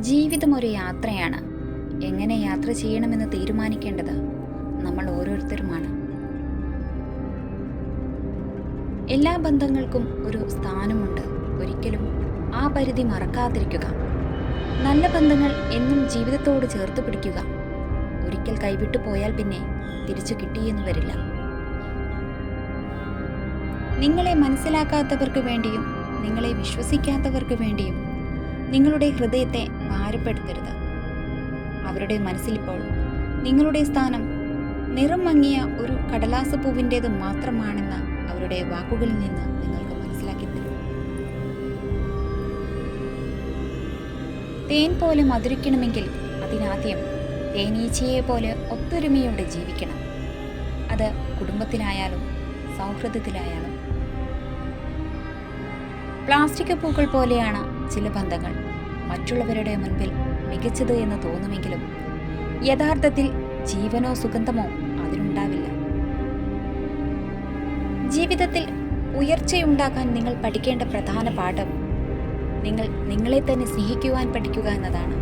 ജീവിതം ഒരു യാത്രയാണ്. എങ്ങനെ യാത്ര ചെയ്യണമെന്ന് തീരുമാനിക്കേണ്ടത് നമ്മൾ ഓരോരുത്തരുമാണ്. എല്ലാ ബന്ധങ്ങൾക്കും ഒരു സ്ഥാനമുണ്ട്. ഒരിക്കലും ആ പരിധി മറക്കാതിരിക്കുക. നല്ല ബന്ധങ്ങൾ എന്നും ജീവിതത്തോട് ചേർത്ത് പിടിക്കുക. ഒരിക്കൽ കൈവിട്ടു പോയാൽ പിന്നെ തിരിച്ചു കിട്ടിയെന്ന് വരില്ല. നിങ്ങളെ മനസ്സിലാക്കാത്തവർക്ക് വേണ്ടിയും നിങ്ങളെ വിശ്വസിക്കാത്തവർക്ക് വേണ്ടിയും നിങ്ങളുടെ ഹൃദയത്തെ ഭാരപ്പെടുത്തരുത്. അവരുടെ മനസ്സിലിപ്പോൾ നിങ്ങളുടെ സ്ഥാനം നിറം മങ്ങിയ ഒരു കടലാസ പൂവിന്റേത് മാത്രമാണെന്ന് അവരുടെ വാക്കുകളിൽ നിന്ന് നിങ്ങൾക്ക് മനസ്സിലാക്കി തരും. തേൻ പോലെ മധുരിക്കണമെങ്കിൽ അതിനാദ്യം തേനീച്ചയെ പോലെ ഒത്തൊരുമയോടെ ജീവിക്കണം. അത് കുടുംബത്തിലായാലും സൗഹൃദത്തിലായാലും. പ്ലാസ്റ്റിക് പൂക്കൾ പോലെയാണ് ചില ബന്ധങ്ങൾ മറ്റുള്ളവരുടെ മുൻപിൽ മികച്ചത് എന്ന് തോന്നുമെങ്കിലും യഥാർത്ഥത്തിൽ ജീവനോ സുഗന്ധമോ അതിനുണ്ടാവില്ല ജീവിതത്തിൽ ഉയർച്ചയുണ്ടാക്കാൻ നിങ്ങൾ പഠിക്കേണ്ട പ്രധാന പാഠം നിങ്ങൾ നിങ്ങളെ തന്നെ സ്നേഹിക്കുവാൻ പഠിക്കുക എന്നതാണ്.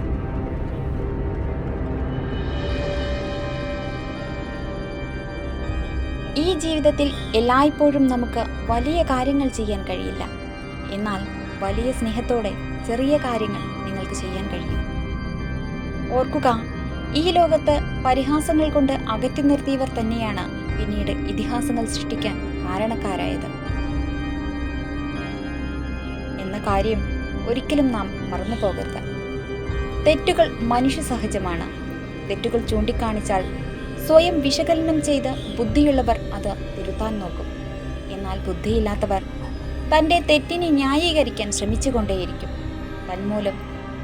ഈ ജീവിതത്തിൽ എല്ലായ്പ്പോഴും നമുക്ക് വലിയ കാര്യങ്ങൾ ചെയ്യാൻ കഴിയില്ല. എന്നാൽ വലിയ സ്നേഹത്തോടെ ചെറിയ കാര്യങ്ങൾ നിങ്ങൾക്ക് ചെയ്യാൻ കഴിയും. ഓർക്കുക ഈ ലോകത്ത് പരിഹാസങ്ങൾ കൊണ്ട് അകറ്റി നിർത്തിയവർ തന്നെയാണ് പിന്നീട് ഇതിഹാസങ്ങൾ സൃഷ്ടിക്കാൻ കാരണക്കാരായത്. എന്ന കാര്യം ഒരിക്കലും നാം മറന്നു പോകരുത്. തെറ്റുകൾ മനുഷ്യ സഹജമാണ്. തെറ്റുകൾ ചൂണ്ടിക്കാണിച്ചാൽ സ്വയം വിശകലനം ചെയ്ത് ബുദ്ധിയുള്ളവർ അത് തിരുത്താൻ നോക്കും. എന്നാൽ ബുദ്ധിയില്ലാത്തവർ തന്റെ തെറ്റിനെ ന്യായീകരിക്കാൻ ശ്രമിച്ചുകൊണ്ടേയിരിക്കും. തന്മൂലം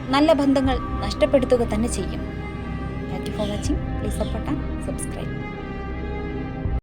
നല്ല ബന്ധങ്ങൾ നഷ്ടപ്പെടുത്തുക തന്നെ ചെയ്യും. Thank you for watching please support and subscribe